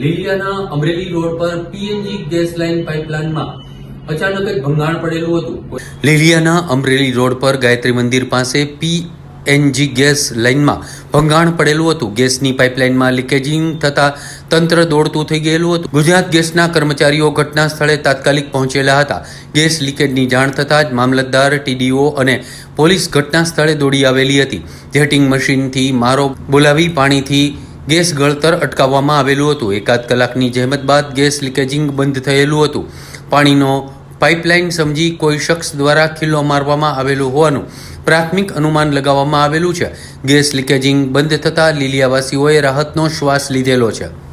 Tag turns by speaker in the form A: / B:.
A: લીલિયાના Amreli road પર PNG gas line પાઇપલાઇનમાં અચાનક જ ભંગાણ પડેલું હતું. લીલિયાના અમરેલી રોડ પર ગાયત્રી મંદિર પાસે પીએનજી ગેસ લાઇનમાં ભંગાણ પડેલું હતું. ગેસની પાઇપલાઇનમાં લીકેજિંગ થતા તંત્ર દોડતું થઈ ગયેલું હતું. ગુજરાત ગેસના કર્મચારીઓ ઘટના સ્થળે તાત્કાલિક પહોંચેલા હતા. ગેસ લીકેજની જાણ થતાં જ મામલતદાર, ટીડીઓ અને પોલીસ ઘટના સ્થળે દોડી આવેલી હતી. જેટિંગ મશીનથી મારો બોલાવી પાણીથી ગેસ ગળતર અટકાવવામાં આવેલું હતું. એકાદ કલાકની જહેમત બાદ ગેસ લીકેજિંગ બંધ થયેલું હતું. પાણીનો પાઇપલાઇન સમજી કોઈ શખ્સ દ્વારા ખીલ્લો મારવામાં આવેલું હોવાનું પ્રાથમિક અનુમાન લગાવવામાં આવેલું છે. ગેસ લીકેજિંગ બંધ થતાં લીલિયાવાસીઓએ રાહતનો શ્વાસ લીધેલો છે.